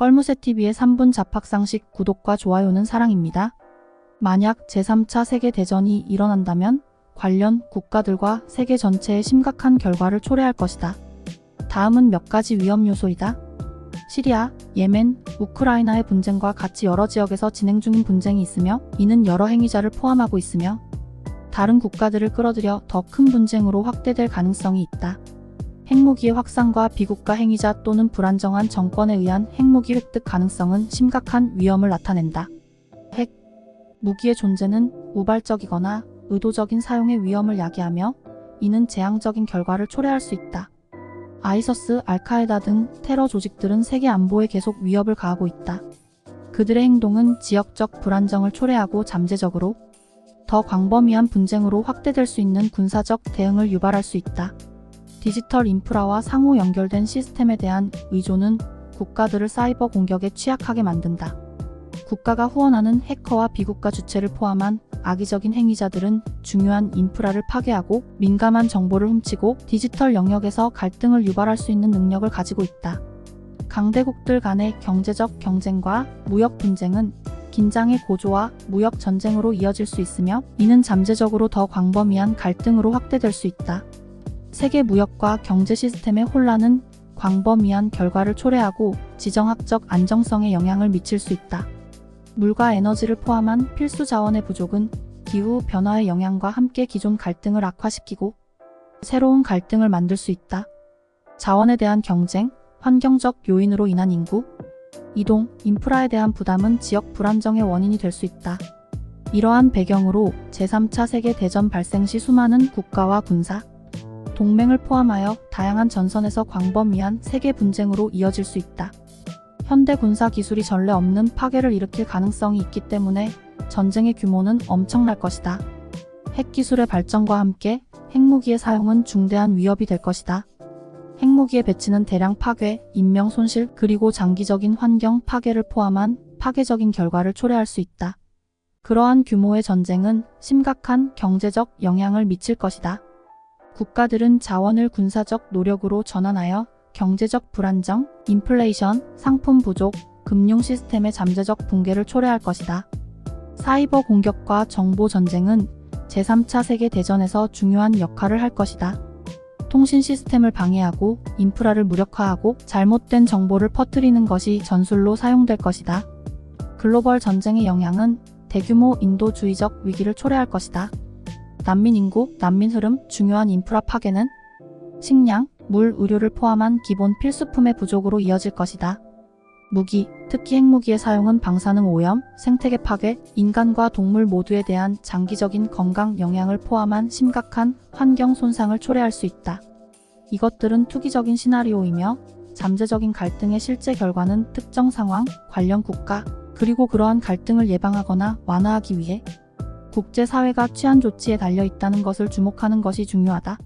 껄무새TV의 3분 잡학상식 구독과 좋아요는 사랑입니다. 만약 제3차 세계대전이 일어난다면 관련 국가들과 세계 전체에 심각한 결과를 초래할 것이다. 다음은 몇 가지 위험 요소이다. 시리아, 예멘, 우크라이나의 분쟁과 같이 여러 지역에서 진행 중인 분쟁이 있으며 이는 여러 행위자를 포함하고 있으며 다른 국가들을 끌어들여 더 큰 분쟁으로 확대될 가능성이 있다. 핵무기의 확산과 비국가 행위자 또는 불안정한 정권에 의한 핵무기 획득 가능성은 심각한 위험을 나타낸다. 핵 무기의 존재는 우발적이거나 의도적인 사용의 위험을 야기하며 이는 재앙적인 결과를 초래할 수 있다. 아이서스, 알카에다 등 테러 조직들은 세계 안보에 계속 위협을 가하고 있다. 그들의 행동은 지역적 불안정을 초래하고 잠재적으로 더 광범위한 분쟁으로 확대될 수 있는 군사적 대응을 유발할 수 있다. 디지털 인프라와 상호 연결된 시스템에 대한 의존은 국가들을 사이버 공격에 취약하게 만든다. 국가가 후원하는 해커와 비국가 주체를 포함한 악의적인 행위자들은 중요한 인프라를 파괴하고 민감한 정보를 훔치고 디지털 영역에서 갈등을 유발할 수 있는 능력을 가지고 있다. 강대국들 간의 경제적 경쟁과 무역 분쟁은 긴장의 고조와 무역 전쟁으로 이어질 수 있으며 이는 잠재적으로 더 광범위한 갈등으로 확대될 수 있다. 세계 무역과 경제 시스템의 혼란은 광범위한 결과를 초래하고 지정학적 안정성에 영향을 미칠 수 있다. 물과 에너지를 포함한 필수 자원의 부족은 기후 변화의 영향과 함께 기존 갈등을 악화시키고 새로운 갈등을 만들 수 있다. 자원에 대한 경쟁, 환경적 요인으로 인한 인구, 이동, 인프라에 대한 부담은 지역 불안정의 원인이 될 수 있다. 이러한 배경으로 제3차 세계대전 발생 시 수많은 국가와 군사, 동맹을 포함하여 다양한 전선에서 광범위한 세계 분쟁으로 이어질 수 있다. 현대 군사 기술이 전례 없는 파괴를 일으킬 가능성이 있기 때문에 전쟁의 규모는 엄청날 것이다. 핵 기술의 발전과 함께 핵무기의 사용은 중대한 위협이 될 것이다. 핵무기의 배치는 대량 파괴, 인명 손실, 그리고 장기적인 환경 파괴를 포함한 파괴적인 결과를 초래할 수 있다. 그러한 규모의 전쟁은 심각한 경제적 영향을 미칠 것이다. 국가들은 자원을 군사적 노력으로 전환하여 경제적 불안정, 인플레이션, 상품 부족, 금융 시스템의 잠재적 붕괴를 초래할 것이다. 사이버 공격과 정보 전쟁은 제3차 세계 대전에서 중요한 역할을 할 것이다. 통신 시스템을 방해하고 인프라를 무력화하고 잘못된 정보를 퍼뜨리는 것이 전술로 사용될 것이다. 글로벌 전쟁의 영향은 대규모 인도주의적 위기를 초래할 것이다. 난민 인구, 난민 흐름, 중요한 인프라 파괴는 식량, 물, 의료를 포함한 기본 필수품의 부족으로 이어질 것이다. 무기, 특히 핵무기의 사용은 방사능 오염, 생태계 파괴, 인간과 동물 모두에 대한 장기적인 건강 영향을 포함한 심각한 환경 손상을 초래할 수 있다. 이것들은 투기적인 시나리오이며 잠재적인 갈등의 실제 결과는 특정 상황, 관련 국가, 그리고 그러한 갈등을 예방하거나 완화하기 위해 국제사회가 취한 조치에 달려 있다는 것을 주목하는 것이 중요하다.